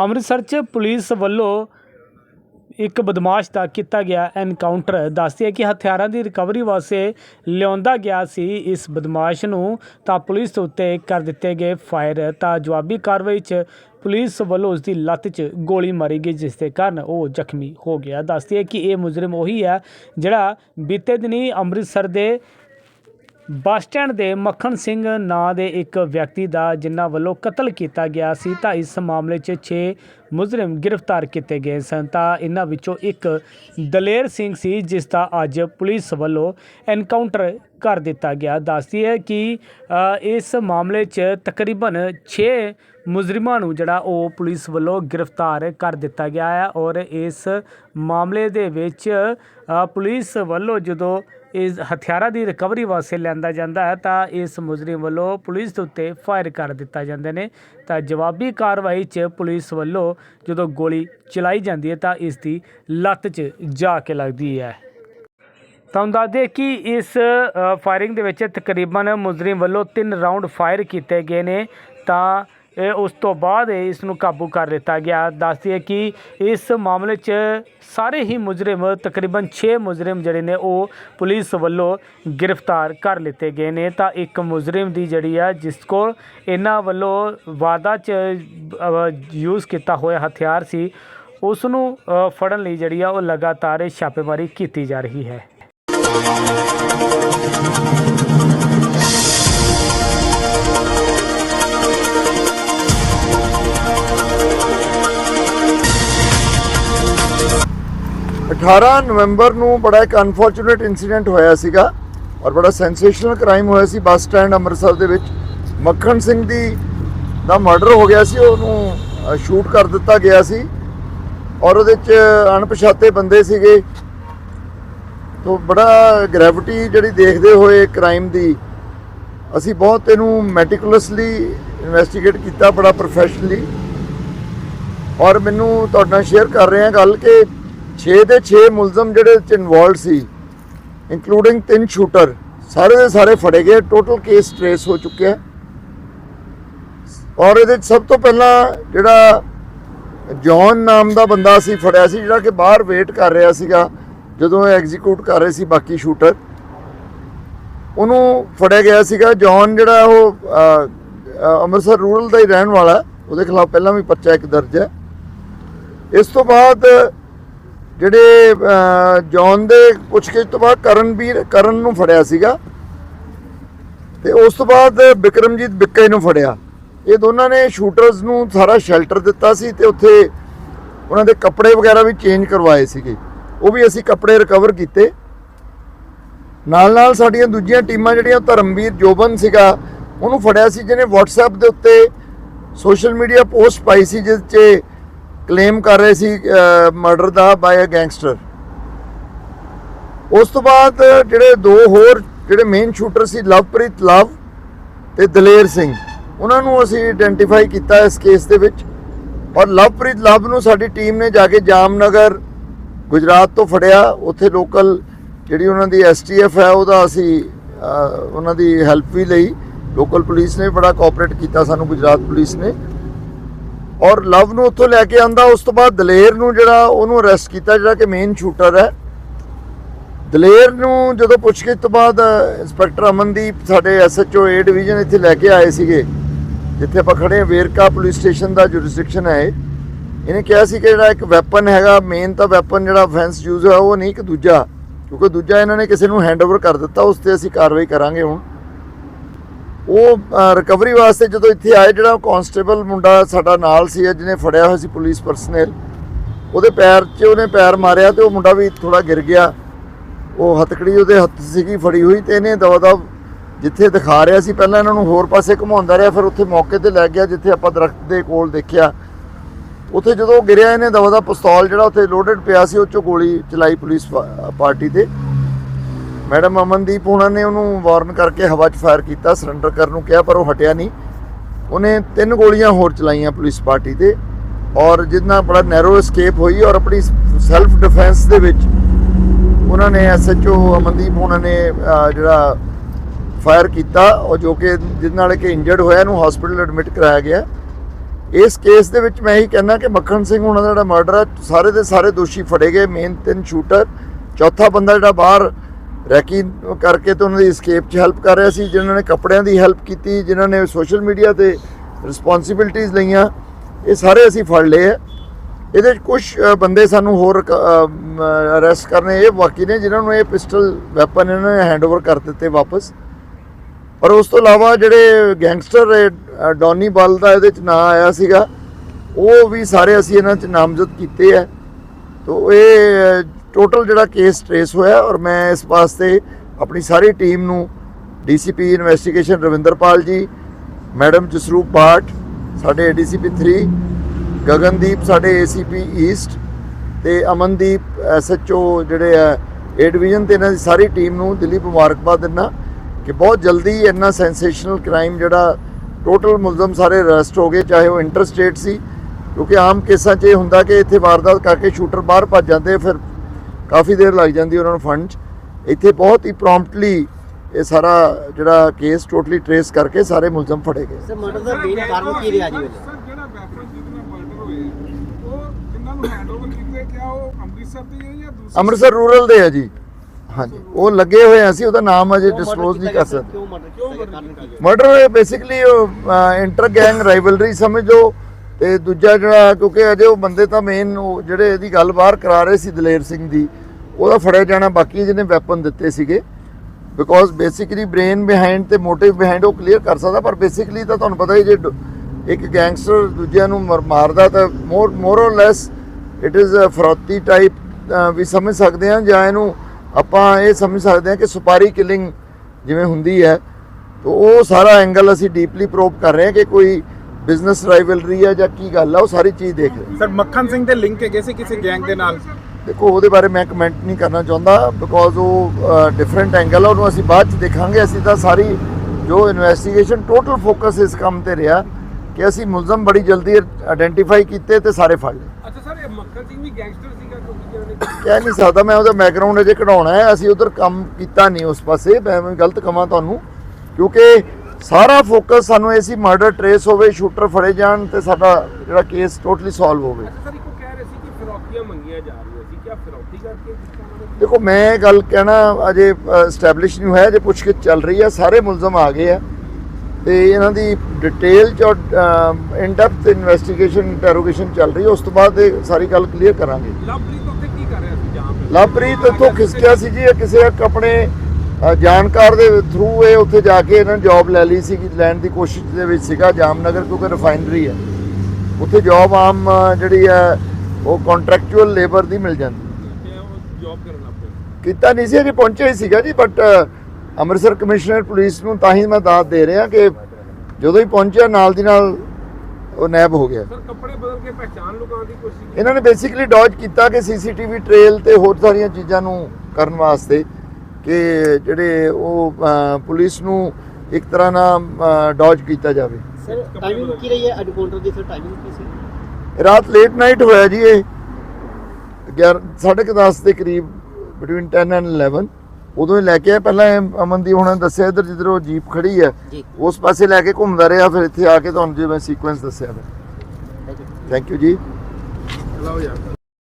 ਅੰਮ੍ਰਿਤਸਰ 'ਚ ਪੁਲਿਸ ਵੱਲੋਂ ਇੱਕ ਬਦਮਾਸ਼ ਦਾ ਕੀਤਾ ਗਿਆ ਐਨਕਾਊਂਟਰ ਦੱਸਦੀ ਹੈ ਕਿ ਹਥਿਆਰਾਂ ਦੀ ਰਿਕਵਰੀ ਵਾਸਤੇ ਲਿਆਉਂਦਾ ਗਿਆ ਸੀ ਇਸ ਬਦਮਾਸ਼ ਨੂੰ, ਤਾਂ ਪੁਲਿਸ ਦੇ ਉੱਤੇ ਕਰ ਦਿੱਤੇ ਗਏ ਫਾਇਰ ਤਾਂ ਜਵਾਬੀ ਕਾਰਵਾਈ 'ਚ ਪੁਲਿਸ ਵੱਲੋਂ ਉਸ ਦੀ ਲੱਤ 'ਚ ਗੋਲੀ ਮਾਰੀ ਗਈ, ਜਿਸ ਦੇ ਕਾਰਨ ਉਹ ਜ਼ਖਮੀ ਹੋ ਗਿਆ। ਦੱਸਦੀ ਹੈ ਕਿ ਇਹ ਮੁਜਰਮ ਉਹੀ ਹੈ ਜਿਹੜਾ ਬੀਤੇ ਦਿਨੀ ਅੰਮ੍ਰਿਤਸਰ ਦੇ ਬੱਸ ਸਟੈਂਡ ਦੇ ਮੱਖਣ ਸਿੰਘ ਨਾਂ ਦੇ ਇੱਕ ਵਿਅਕਤੀ ਦਾ ਜਿਨ੍ਹਾਂ ਵੱਲੋਂ ਕਤਲ ਕੀਤਾ ਗਿਆ ਸੀ ਤਾਂ ਇਸ ਮਾਮਲੇ 'ਚ 6 ਮੁਜਰਮ ਗ੍ਰਿਫਤਾਰ ਕੀਤੇ ਗਏ ਸਨ। ਤਾਂ ਇਹਨਾਂ ਵਿੱਚੋਂ ਇੱਕ ਦਲੇਰ ਸਿੰਘ ਸੀ, ਜਿਸ ਦਾ ਅੱਜ ਪੁਲਿਸ ਵੱਲੋਂ ਐਨਕਾਊਂਟਰ ਕਰ ਦਿੱਤਾ ਗਿਆ। ਦੱਸਦੀ ਹੈ ਕਿ ਇਸ ਮਾਮਲੇ 'ਚ ਤਕਰੀਬਨ 6 ਮੁਜਰਮਾਂ ਨੂੰ ਜਿਹੜਾ ਉਹ ਪੁਲਿਸ ਵੱਲੋਂ ਗ੍ਰਿਫਤਾਰ ਕਰ ਦਿੱਤਾ ਗਿਆ ਹੈ ਔਰ ਇਸ ਮਾਮਲੇ ਦੇ ਵਿੱਚ ਪੁਲਿਸ ਵੱਲੋਂ ਜਦੋਂ ਇਸ ਹਥਿਆਰਾਂ ਦੀ ਰਿਕਵਰੀ ਵਾਸਤੇ ਲਿਆਂਦਾ ਜਾਂਦਾ ਹੈ ਤਾਂ ਇਸ ਮੁਜਰਮ ਵੱਲੋਂ ਪੁਲਿਸ ਦੇ ਉੱਤੇ ਫਾਇਰ ਕਰ ਦਿੱਤਾ ਜਾਂਦੇ ਨੇ। ਤਾਂ ਜਵਾਬੀ ਕਾਰਵਾਈ 'ਚ ਪੁਲਿਸ ਵੱਲੋਂ ਜਦੋਂ ਗੋਲੀ ਚਲਾਈ ਜਾਂਦੀ ਹੈ ਤਾਂ ਇਸ ਦੀ ਲੱਤ 'ਚ ਜਾ ਕੇ ਲੱਗਦੀ ਹੈ। ਤੁਹਾਨੂੰ ਦੱਸ ਦਈਏ ਕਿ ਇਸ ਫਾਇਰਿੰਗ ਦੇ ਵਿੱਚ ਤਕਰੀਬਨ ਮੁਜ਼ਰਿਮ ਵੱਲੋਂ ਤਿੰਨ ਰਾਉਂਡ ਫਾਇਰ ਕੀਤੇ ਗਏ ਨੇ। ਤਾਂ ਇਹ ਉਸ ਤੋਂ ਬਾਅਦ ਇਸ ਨੂੰ ਕਾਬੂ ਕਰ ਲਿੱਤਾ ਗਿਆ। ਦੱਸਦੀ ਕਿ ਇਸ ਮਾਮਲੇ 'ਚ ਸਾਰੇ ਹੀ ਮੁਜਰਮ, ਤਕਰੀਬਨ 6 ਮੁਜਰਮ ਜਿਹੜੇ ਨੇ, ਉਹ ਪੁਲਿਸ ਵੱਲੋਂ ਗ੍ਰਿਫਤਾਰ ਕਰ ਲਿੱਤੇ ਗਏ ਨੇ। ਤਾਂ ਇੱਕ ਮੁਜਰਮ ਦੀ ਜਿਹੜੀ ਆ, ਜਿਸ ਕੋਲ ਇਹਨਾਂ ਵੱਲੋਂ ਵਾਦਾ 'ਚ ਯੂਜ਼ ਕੀਤਾ ਹੋਇਆ ਹਥਿਆਰ ਸੀ ਉਸ ਨੂੰ ਫੜਨ ਲਈ ਜਿਹੜੀ ਆ, ਉਹ ਲਗਾਤਾਰ ਛਾਪੇਮਾਰੀ ਕੀਤੀ ਜਾ ਰਹੀ ਹੈ। ਅਠਾਰਾਂ ਨਵੰਬਰ ਨੂੰ ਬੜਾ ਇੱਕ ਅਨਫੋਰਚੂਨੇਟ ਇਨਸੀਡੈਂਟ ਹੋਇਆ ਸੀਗਾ ਔਰ ਬੜਾ ਸੈਂਸੇਸ਼ਨਲ ਕ੍ਰਾਈਮ ਹੋਇਆ ਸੀ ਬੱਸ ਸਟੈਂਡ ਅੰਮ੍ਰਿਤਸਰ ਦੇ ਵਿੱਚ। ਮੱਖਣ ਸਿੰਘ ਦੀ ਦਾ ਮਰਡਰ ਹੋ ਗਿਆ ਸੀ, ਉਹਨੂੰ ਸ਼ੂਟ ਕਰ ਦਿੱਤਾ ਗਿਆ ਸੀ। ਔਰ ਉਹਦੇ ਚ ਅਣਪਛਾਤੇ ਬੰਦੇ ਸੀਗੇ। ਤੋਂ ਬੜਾ ਗ੍ਰੈਵਿਟੀ ਜਿਹੜੀ ਦੇਖਦੇ ਹੋਏ ਕ੍ਰਾਈਮ ਦੀ, ਅਸੀਂ ਬਹੁਤ ਇਹਨੂੰ ਮੈਟੀਕੂਲਸਲੀ ਇਨਵੈਸਟੀਗੇਟ ਕੀਤਾ ਬੜਾ ਪ੍ਰੋਫੈਸ਼ਨਲੀ ਔਰ ਮੈਨੂੰ ਤੁਹਾਡੇ ਨਾਲ ਸ਼ੇਅਰ ਕਰ ਰਹੇ ਹਾਂ ਗੱਲ ਕਿ 6 ਦੇ 6 ਮੁਲਜ਼ਮ ਜਿਹੜੇ ਚ ਇਨਵੋਲਡ ਸੀ ਇਨਕਲੂਡਿੰਗ ਤਿੰਨ ਸ਼ੂਟਰ ਸਾਰੇ ਦੇ ਸਾਰੇ ਫੜੇ ਗਏ ਟੋਟਲ ਕੇਸ ਟ੍ਰੇਸ ਹੋ ਚੁੱਕਿਆ ਔਰ ਇਹਦੇ 'ਚ ਸਭ ਤੋਂ ਪਹਿਲਾਂ ਜਿਹੜਾ ਜੌਨ ਨਾਮ ਦਾ ਬੰਦਾ ਸੀ, ਫੜਿਆ ਸੀ, ਜਿਹੜਾ ਕਿ ਬਾਹਰ ਵੇਟ ਕਰ ਰਿਹਾ ਸੀਗਾ। ਜਦੋਂ ਇਹ ਐਗਜ਼ੀਕਿਊਟ ਕਰ ਰਹੇ ਸੀ ਬਾਕੀ ਸ਼ੂਟਰ ਉਹਨੂੰ ਫੜਿਆ ਗਿਆ ਸੀਗਾ। ਜੌਨ ਜਿਹੜਾ ਉਹ ਅੰਮ੍ਰਿਤਸਰ ਰੂਰਲ ਦਾ ਹੀ ਰਹਿਣ ਵਾਲਾ ਉਹਦੇ ਖਿਲਾਫ ਪਹਿਲਾਂ ਵੀ ਪਰਚਾ ਇੱਕ ਦਰਜ ਹੈ। ਇਸ ਤੋਂ ਬਾਅਦ ਜਿਹੜੇ ਅ, ਜੌਨ ਦੇ ਪੁੱਛਗਿੱਛ ਤੋਂ ਬਾਅਦ ਕਰਨਵੀਰ ਕਰਨ ਨੂੰ ਫੜਿਆ ਸੀਗਾ। ਤੇ ਉਸ ਤੋਂ ਬਾਅਦ ਵਿਕਰਮਜੀਤ ਬਿੱਕੇ ਨੂੰ ਫੜਿਆ। ਇਹ ਦੋਨਾਂ ਨੇ ਸ਼ੂਟਰਸ ਨੂੰ ਸਾਰਾ ਸ਼ੈਲਟਰ ਦਿੱਤਾ ਸੀ ਤੇ ਉੱਥੇ ਉਹਨਾਂ ਦੇ ਕੱਪੜੇ ਵਗੈਰਾ ਵੀ ਚੇਂਜ ਕਰਵਾਏ ਸੀਗੇ। ਉਹ ਵੀ ਅਸੀਂ ਕੱਪੜੇ ਰਿਕਵਰ ਕੀਤੇ। ਨਾਲ ਨਾਲ ਸਾਡੀਆਂ ਦੂਜੀਆਂ ਟੀਮਾਂ ਜਿਹੜੀਆਂ, ਧਰਮਵੀਰ ਜੋਬਨ ਸੀਗਾ, ਉਹਨੂੰ ਫੜਿਆ ਸੀ, ਜਿਹਨੇ WhatsApp ਦੇ ਉੱਤੇ ਸੋਸ਼ਲ ਮੀਡੀਆ ਪੋਸਟ ਪਾਈ ਸੀ, ਜਿਸ 'ਚ ਕਲੇਮ ਕਰ ਰਹੇ ਸੀ ਮਰਡਰ ਦਾ ਬਾਈ ਅ ਗੈਂਗਸਟਰ ਉਸ ਤੋਂ ਬਾਅਦ ਜਿਹੜੇ ਦੋ ਹੋਰ ਜਿਹੜੇ ਮੇਨ ਸ਼ੂਟਰ ਸੀ, ਲਵਪ੍ਰੀਤ ਲਵ ਤੇ ਦਲੇਰ ਸਿੰਘ, ਉਹਨਾਂ ਨੂੰ ਅਸੀਂ ਆਇਡੈਂਟੀਫਾਈ ਕੀਤਾ ਇਸ ਕੇਸ ਦੇ ਵਿੱਚ। ਔਰ ਲਵਪ੍ਰੀਤ ਲਵ ਨੂੰ ਸਾਡੀ ਟੀਮ ਨੇ ਜਾ ਕੇ ਜਾਮਨਗਰ ਗੁਜਰਾਤ ਤੋਂ ਫੜਿਆ, ਉੱਥੇ ਲੋਕਲ ਜਿਹੜੀ ਉਹਨਾਂ ਦੀ ਐਸਟੀਐਫ ਹੈ, ਉਹਦਾ ਅਸੀਂ ਉਹਨਾਂ ਦੀ ਹੈਲਪ ਵੀ ਲਈ। ਲੋਕਲ ਪੁਲਿਸ ਨੇ ਬੜਾ ਕੋਆਪਰੇਟ ਕੀਤਾ ਸਾਨੂੰ, ਗੁਜਰਾਤ ਪੁਲਿਸ ਨੇ। ਔਰ ਲਵ ਨੂੰ ਉੱਥੋਂ ਲੈ ਕੇ ਆਂਦਾ, ਉਸ ਤੋਂ ਬਾਅਦ ਦਲੇਰ ਨੂੰ ਜਿਹੜਾ ਉਹਨੂੰ ਅਰੈਸਟ ਕੀਤਾ, ਜਿਹੜਾ ਕਿ ਮੇਨ ਸ਼ੂਟਰ ਹੈ। ਦਲੇਰ ਨੂੰ ਜਦੋਂ ਪੁੱਛਗਿੱਛ ਤੋਂ ਬਾਅਦ, ਇੰਸਪੈਕਟਰ ਅਮਨਦੀਪ ਸਾਡੇ ਐਸਐਚਓ ਏ ਡਿਵੀਜ਼ਨ ਇੱਥੇ ਲੈ ਕੇ ਆਏ ਸੀਗੇ। ਜਿੱਥੇ ਆਪਾਂ ਖੜੇ ਵੇਰਕਾ ਪੁਲਿਸ ਸਟੇਸ਼ਨ ਦਾ ਜੁਰਿਸਡਿਕਸ਼ਨ ਹੈ ਇਹ। ਇਹਨੇ ਕਿਹਾ ਸੀ ਕਿ ਜਿਹੜਾ ਇੱਕ ਵੈਪਨ ਹੈਗਾ ਮੇਨ ਤਾਂ ਵੈਪਨ ਜਿਹੜਾ ਫੈਂਸ ਯੂਜ਼ ਹੋਇਆ, ਉਹ ਨਹੀਂ ਕਿ ਦੂਜਾ, ਕਿਉਂਕਿ ਦੂਜਾ ਇਹਨਾਂ ਨੇ ਕਿਸੇ ਨੂੰ ਹੈਂਡਓਵਰ ਕਰ ਦਿੱਤਾ, ਉਸ ਤੇ ਅਸੀਂ ਕਾਰਵਾਈ ਕਰਾਂਗੇ ਹੁਣ। ਉਹ ਰਿਕਵਰੀ ਵਾਸਤੇ ਜਦੋਂ ਇੱਥੇ ਆਏ, ਜਿਹੜਾ ਕਾਂਸਟੇਬਲ ਮੁੰਡਾ ਸਾਡਾ ਨਾਲ ਸੀ ਜਿਹਨੇ ਫੜਿਆ ਹੋਇਆ ਸੀ ਪੁਲਿਸ ਪਰਸਨਲ ਉਹਦੇ ਪੈਰ 'ਚ ਉਹਨੇ ਪੈਰ ਮਾਰਿਆ ਤੇ ਉਹ ਮੁੰਡਾ ਵੀ ਥੋੜਾ ਗਿਰ ਗਿਆ। ਉਹ ਹੱਥਕੜੀ ਉਹਦੇ ਹੱਥ ਸੀਗੀ, ਫੜੀ ਹੋਈ ਤੇ ਇਹਨੇ ਦਵਾ ਦਵ ਜਿੱਥੇ ਦਿਖਾ ਰਿਹਾ ਸੀ, ਪਹਿਲਾਂ ਇਹਨਾਂ ਨੂੰ ਹੋਰ ਪਾਸੇ ਘੁਮਾਉਂਦਾ ਰਿਹਾ, ਫਿਰ ਉੱਥੇ ਮੌਕੇ ਤੇ ਲੈ ਗਿਆ, ਜਿੱਥੇ ਆਪਾਂ ਦਰਖਤ ਦੇ ਕੋਲ ਦੇਖਿਆ। ਉੱਥੇ ਜਦੋਂ ਗਿਰਿਆ, ਇਹਨੇ ਦਵਾ ਦਾ ਪਿਸਤੌਲ ਜਿਹੜਾ ਉੱਥੇ ਲੋਡਡ ਪਿਆ ਸੀ, ਉਹ ਚੋਂ ਗੋਲੀ ਚਲਾਈ ਪੁਲਿਸ ਪਾਰਟੀ ਤੇ। ਮੈਡਮ ਅਮਨਦੀਪ ਉਹਨਾਂ ਨੇ ਉਹਨੂੰ ਵਾਰਨ ਕਰਕੇ ਹਵਾ 'ਚ ਫਾਇਰ ਕੀਤਾ ਸਰੈਂਡਰ ਕਰਨ ਨੂੰ ਕਿਹਾ, ਪਰ ਉਹ ਹਟਿਆ ਨਹੀਂ। ਉਹਨੇ ਤਿੰਨ ਗੋਲੀਆਂ ਹੋਰ ਚਲਾਈਆਂ ਪੁਲਿਸ ਪਾਰਟੀ ਤੇ, ਔਰ ਜਿਸ ਬੜਾ ਨੈਰੋ ਐਸਕੇਪ ਹੋਈ ਔਰ ਆਪਣੀ ਸੈਲਫ ਡਿਫੈਂਸ ਦੇ ਵਿੱਚ, ਉਹਨਾਂ ਨੇ ਐਸਐਚਓ ਅਮਨਦੀਪ ਉਹਨਾਂ ਨੇ ਜਿਹੜਾ ਫਾਇਰ ਕੀਤਾ, ਔਰ ਜੋ ਕਿ ਜਿਸ ਨਾਲ ਕਿ ਇੰਜਰਡ ਹੋਇਆ, ਇਹਨੂੰ ਹਸਪੀਟਲ ਐਡਮਿਟ ਕਰਾਇਆ ਗਿਆ। ਇਸ ਕੇਸ ਦੇ ਵਿੱਚ ਮੈਂ ਇਹੀ ਕਹਿੰਦਾ ਕਿ ਮੱਖਣ ਸਿੰਘ ਉਹਨਾਂ ਦਾ ਜਿਹੜਾ ਮਰਡਰ ਹੈ ਸਾਰੇ ਦੇ ਸਾਰੇ ਦੋਸ਼ੀ ਫੜੇ ਗਏ ਮੇਨ ਤਿੰਨ ਸ਼ੂਟਰ ਚੌਥਾ ਬੰਦਾ ਜਿਹੜਾ ਬਾਹਰ ਰੈਕਿੰਗ ਕਰਕੇ ਤੇ ਉਹਨਾਂ ਦੀ escape 'ਚ ਹੈਲਪ ਕਰ ਰਿਹਾ ਸੀ, ਜਿਨ੍ਹਾਂ ਨੇ ਕੱਪੜਿਆਂ ਦੀ ਹੈਲਪ ਕੀਤੀ, ਜਿਨ੍ਹਾਂ ਨੇ ਸੋਸ਼ਲ ਮੀਡੀਆ ਤੇ ਰਿਸਪੌਂਸਿਬਿਲਟੀਆਂ ਲਈਆਂ, ਇਹ ਸਾਰੇ ਅਸੀਂ ਫੜ ਲਏ ਆ। ਇਹਦੇ ਵਿੱਚ ਕੁਝ ਬੰਦੇ ਸਾਨੂੰ ਹੋਰ ਅਰੈਸਟ ਕਰਨੇ, ਇਹ ਬਾਕੀ ਨੇ ਜਿਨ੍ਹਾਂ ਨੂੰ ਇਹ ਪਿਸਟਲ ਵੈਪਨ ਇਹਨਾਂ ਨੇ ਹੈਂਡਓਵਰ ਕਰ ਦਿੱਤੇ ਵਾਪਸ। ਪਰ ਉਸ ਤੋਂ ਇਲਾਵਾ ਜਿਹੜੇ ਗੈਂਗਸਟਰ ਇਹ, ਡੌਨੀ ਬਲ ਦਾ ਇਹਦੇ ਚ ਨਾਂ ਆਇਆ ਸੀਗਾ ਉਹ ਵੀ ਸਾਰੇ ਅਸੀਂ ਇਹਨਾਂ ਚ ਨਾਮਜ਼ਦ ਕੀਤੇ ਆ ਤੋ ਇਹ ਟੋਟਲ ਜਿਹੜਾ ਕੇਸ ਟ੍ਰੇਸ ਹੋਇਆ ਔਰ ਮੈਂ ਇਸ ਵਾਸਤੇ ਆਪਣੀ ਸਾਰੀ ਟੀਮ ਨੂੰ DCP investigation Ravinderpal ji madam Jasroop ਬਾਟ ਸਾਡੇ ਏਡੀਸੀਪੀ 3 ਗਗਨਦੀਪ ਸਾਡੇ ਏਸੀਪੀ ਈਸਟ ਤੇ ਅਮਨਦੀਪ ਐਸਐਚਓ ਜਿਹੜੇ ਆ ਏ ਡਿਵੀਜ਼ਨ ਤੇ ਇਹਨਾਂ ਦੀ ਸਾਰੀ ਟੀਮ ਨੂੰ ਦਿੱਲੀ ਮੁਬਾਰਕਬਾਦ ਦਿੰਦਾ। ਕਿ ਬਹੁਤ ਜਲਦੀ ਇੰਨਾ ਸੈਂਸੇਸ਼ਨਲ ਕ੍ਰਾਈਮ ਜਿਹੜਾ ਟੋਟਲ ਮੁਲਜ਼ਮ ਸਾਰੇ ਅਰੈਸਟ ਹੋ ਗਏ ਚਾਹੇ ਉਹ ਇੰਟਰਸਟੇਟ ਸੀ ਕਿਉਂਕਿ ਆਮ ਕੇਸਾਂ 'ਚ ਇਹ ਹੁੰਦਾ ਕਿ ਇੱਥੇ ਵਾਰਦਾਤ ਕਰਕੇ ਸ਼ੂਟਰ ਬਾਹਰ ਭੱਜ ਜਾਂਦੇ ਫਿਰ ਕਾਫੀ ਦੇਰ ਲੱਗ ਜਾਂਦੀ ਉਹਨਾਂ ਨੂੰ ਫੰਡ 'ਚ। ਇੱਥੇ ਬਹੁਤ ਹੀ ਪ੍ਰੋਮਪਟਲੀ ਇਹ ਸਾਰਾ ਜਿਹੜਾ ਕੇਸ ਟੋਟਲੀ ਟਰੇਸ ਕਰਕੇ ਸਾਰੇ ਮੁਲਜ਼ਮ ਫੜੇ ਗਏ। ਸਰ ਮਰਡਰ ਦਾ ਮੇਨ ਕਾਰਨ ਕੀ ਰਿਹਾ ਜੀ? ਵੇਲੇ ਸਰ ਜਿਹੜਾ ਵੈਪਨ ਜਿਹਦੇ ਨਾਲ ਮਰਡਰ ਹੋਇਆ ਉਹ ਜਿਨ੍ਹਾਂ ਨੂੰ ਹੈਂਡਓਵਰ ਕੀਤੇ ਕਿਹਾ ਉਹ ਅੰਮ੍ਰਿਤਸਰ ਦੇ ਹੀ ਹੈ ਜਾਂ ਦੂਸਰੇ ਅੰਮ੍ਰਿਤਸਰ ਰੂਰਲ ਦੇ ਆ ਜੀ। ਹਾਂਜੀ। ਉਹ ਲੱਗੇ ਹੋਏ ਆ ਅਸੀਂ ਉਹਦਾ ਨਾਮ ਅਜੇ ਡਿਸਕਲੋਜ਼ ਨਹੀਂ ਕਰ ਸਕਦੇ। ਕਿਉਂ ਮਰਡਰ ਕਿਉਂ murder basically inter gang rivalry ਸਮਝੋ ਤੇ ਦੂਜਾ ਜਿਹੜਾ ਕਿਉਂਕਿ ਅਜੇ ਉਹ ਬੰਦੇ ਤਾਂ ਮੇਨ ਜਿਹੜੇ ਇਹਦੀ ਗੱਲ ਬਾਹਰ ਕਰਾ ਰਹੇ ਸੀ ਦਲੇਰ ਸਿੰਘ ਦੀ ਉਹਦਾ ਫੜਿਆ ਜਾਣਾ ਬਾਕੀ ਜਿਹਨੇ ਵੈਪਨ ਦਿੱਤੇ ਸੀਗੇ। ਬਿਕੋਜ਼ ਬੇਸਿਕਲੀ ਬ੍ਰੇਨ ਬਿਹਾਈਂਡ ਤੇ ਮੋਟਿਵ ਬਿਹਾਈਂਡ ਉਹ ਕਲੀਅਰ ਕਰ ਸਕਦਾ ਪਰ ਬੇਸਿਕਲੀ ਤਾਂ ਤੁਹਾਨੂੰ ਪਤਾ ਹੀ ਜੇ ਇੱਕ ਗੈਂਗਸਟਰ ਦੂਜਿਆਂ ਨੂੰ ਮਰ- ਮਾਰਦਾ ਤਾਂ more more or less it is a ਫਰੋਤੀ type ਵੀ ਸਮਝ ਸਕਦੇ ਹਾਂ ਜਾਂ ਇਹਨੂੰ ਆਪਾਂ ਇਹ ਸਮਝ ਸਕਦੇ ਹਾਂ ਕਿ ਸੁਪਾਰੀ ਕਿਲਿੰਗ ਜਿਵੇਂ ਹੁੰਦੀ ਹੈ ਤੋ ਉਹ ਸਾਰਾ ਐਂਗਲ ਅਸੀਂ ਡੀਪਲੀ ਪ੍ਰੋਬ ਕਰ ਰਹੇ ਹਾਂ ਕਿ ਕੋਈ ਬਿਜ਼ਨਸ ਰਾਈਵਲਰੀ ਹੈ ਜਾਂ ਕੀ ਗੱਲ ਆ ਉਹ ਸਾਰੀ ਚੀਜ਼ ਦੇਖ ਰਹੇ ਹਾਂ। ਸਰ ਮੱਖਣ ਸਿੰਘ ਦੇ ਲਿੰਕ ਹੈਗੇ ਸੀ ਕਿਸੇ ਗੈਂਗ ਦੇ ਨਾਲ? ਦੇਖੋ ਉਹਦੇ ਬਾਰੇ ਮੈਂ ਕਮੈਂਟ ਨਹੀਂ ਕਰਨਾ ਚਾਹੁੰਦਾ ਬਿਕੋਜ਼ ਉਹ ਡਿਫਰੈਂਟ ਐਂਗਲ ਆ ਉਹਨੂੰ ਅਸੀਂ ਬਾਅਦ ਚ ਦੇਖਾਂਗੇ। ਅਸੀਂ ਤਾਂ ਸਾਰੀ ਜੋ ਇਨਵੈਸਟੀਗੇਸ਼ਨ ਟੋਟਲ ਫੋਕਸ ਇਸ ਕੰਮ ਤੇ ਰਿਹਾ ਕਿ ਅਸੀਂ ਮੁਲਜ਼ਮ ਬੜੀ ਜਲਦੀ ਆਇਡੈਂਟੀਫਾਈ ਕੀਤੇ ਤੇ ਸਾਰੇ ਫੜ ਲਏ। ਸਰ ਇਹ ਮੱਖਣ ਸਿੰਘ ਵੀ ਗੈਂਗਸਟਰ ਸੀਗਾ ਕਿਉਂਕਿ ਜਿਹਨਾਂ ਨੇ ਕਹਿ ਨਹੀਂ ਸਕਦਾ ਮੈਂ ਉਹਦਾ ਬੈਕਗ੍ਰਾਉਂਡ ਅਜੇ ਕਢਾਉਣਾ ਹੈ ਅਸੀਂ ਉਧਰ ਕੰਮ ਕੀਤਾ ਨਹੀਂ ਉਸ ਪਾਸੇ ਮੈਂ ਮੈਂ ਗਲਤ ਕਹਾਂ ਤੁਹਾਨੂੰ ਕਿਉਂਕਿ ਸਾਰਾ ਫੋਕਸ ਸਾਨੂੰ ਇਹ ਸੀ ਮਰਡਰ ਟਰੇਸ ਹੋਵੇ ਸ਼ੂਟਰ ਫੜੇ ਜਾਣ ਤੇ ਸਾਡਾ ਜਿਹੜਾ ਕੇਸ ਟੋਟਲੀ ਸੋਲਵ ਹੋਵੇ ਅੱਛਾ ਸਰ ਇੱਕੋ ਕਹਿ ਰਹੇ ਸੀ ਕਿ ਫਿਰੌਤੀਆਂ ਮੰਗੀਆਂ ਜਾ ਰਹੀਆਂ ਸੀ ਕੀ ਫਿਰੌਤੀ ਕਰਕੇ ਕੀਤਾ ਉਹਨਾਂ ਨੇ? ਦੇਖੋ ਮੈਂ ਇਹ ਗੱਲ ਕਹਿਣਾ ਅਜੇ ਸਟੈਬਲਿਸ਼ ਨਹੀਂ ਹੋਇਆ ਜੇ ਪੁੱਛਗਿੱਛ ਚੱਲ ਰਹੀ ਹੈ ਸਾਰੇ ਮੁਲਜ਼ਮ ਆ ਗਏ ਆ ਤੇ ਇਹਨਾਂ ਦੀ ਡਿਟੇਲ ਚ ਇਨ ਡੈਪਥ ਇਨਵੈਸਟੀਗੇਸ਼ਨ ਇੰਟਰੋਗੇਸ਼ਨ ਚੱਲ ਰਹੀ ਹੈ। ਉਸ ਤੋਂ ਬਾਅਦ ਇਹ ਸਾਰੀ ਗੱਲ ਕਲੀਅਰ ਕਰਾਂਗੇ। ਲਵਪ੍ਰੀਤ ਉੱਥੇ ਕੀ ਕਰ ਰਿਹਾ ਸੀ? ਲਵਪ੍ਰੀਤ ਇੱਥੋਂ ਖਿਸਕਿਆ ਸੀ ਜੀ ਇਹ ਕਿਸੇ ਇੱਕ ਆਪਣੇ ਅ, ਜਾਣਕਾਰ ਦੇ ਥਰੂ ਇਹ ਉੱਥੇ ਜਾ ਕੇ ਇਹਨਾਂ ਨੇ ਜੌਬ ਲੈ ਲਈ ਸੀ ਕਿ ਲੈਣ ਦੀ ਕੋਸ਼ਿਸ਼ ਦੇ ਵਿੱਚ ਸੀਗਾ ਜਾਮਨਗਰ ਕਿਉਂਕਿ ਰਿਫਾਈਨਰੀ ਹੈ। ਉੱਥੇ ਜੌਬ ਆਮ ਅ, ਜਿਹੜੀ ਹੈ ਉਹ ਕੰਟਰੈਕਚੁਅਲ ਲੇਬਰ ਦੀ ਮਿਲ ਜਾਂਦੀ। ਤੇ ਉਹ ਜੌਬ ਕਰਨ ਲੱਗ ਪਏ। ਕੀਤਾ ਨਹੀਂ ਸੀ ਅਜੇ ਪਹੁੰਚਿਆ ਹੀ ਸੀਗਾ ਜੀ ਬਟ ਅੰਮ੍ਰਿਤਸਰ ਕਮਿਸ਼ਨਰ ਪੁਲਿਸ ਨੂੰ ਤਾਂ ਹੀ ਮੈਂ ਦਾਤ ਦੇ ਰਿਹਾ ਕਿ ਜਦੋਂ ਹੀ ਪਹੁੰਚਿਆ ਨਾਲ ਦੀ ਨਾਲ ਉਹ ਨੈਬ ਹੋ ਗਿਆ। ਸਰ ਕੱਪੜੇ ਬਦਲ ਕੇ ਪਹਿਚਾਨ ਲੁਕਾਉਣ ਦੀ ਕੋਸ਼ਿਸ਼ ਕੀਤੀ। ਇਹਨਾਂ ਨੇ ਬੇਸਿਕਲੀ ਡੌਜ ਕੀਤਾ ਕਿ ਸੀਸੀਟੀਵੀ ਟ੍ਰੇਲ ਤੇ ਹੋਰ ਸਾਰੀਆਂ ਚੀਜ਼ਾਂ ਨੂੰ ਕਰਨ ਵਾਸਤੇ ਕਿ ਜਿਹੜੇ ਉਹ ਪੁਲਿਸ ਨੂੰ ਇੱਕ ਤਰ੍ਹਾਂ ਨਾਲ ਡੌਜ ਕੀਤਾ ਜਾਵੇ। ਸਰ ਟਾਈਮਿੰਗ ਕੀ ਰਹੀ ਹੈ? ਐਡਕਾਊਂਟਰ ਦੀ ਸਰ ਟਾਈਮਿੰਗ ਕੀ ਸੀ? ਰਾਤ ਲੇਟ ਨਾਈਟ ਹੋਇਆ ਜੀ ਇਹ। 11 10:30 ਦੇ ਕਰੀਬ ਬਿਟਵੀਨ 10 ਐਂਡ 11 ਉਦੋਂ ਹੀ ਲੈ ਕੇ ਆਏ। ਪਹਿਲਾਂ ਇਹ ਅਮਨਦੀਪ ਹੁਣਾਂ ਨੇ ਦੱਸਿਆ ਇੱਧਰ ਜਿੱਧਰ ਉਹ ਜੀਪ ਖੜੀ ਹੈ ਜੀ। ਉਸ ਪਾਸੇ ਲੈ ਕੇ ਘੁੰਮਦਾ ਰਿਹਾ ਫਿਰ ਇੱਥੇ ਆ ਕੇ ਤੁਹਾਨੂੰ ਜਿਵੇਂ ਸੀਕੁਐਂਸ ਦੱਸਿਆ ਮੈਂ। ਥੈਂਕ ਯੂ ਥੈਂਕ ਯੂ ਜੀ। ਲਓ ਯਾਰ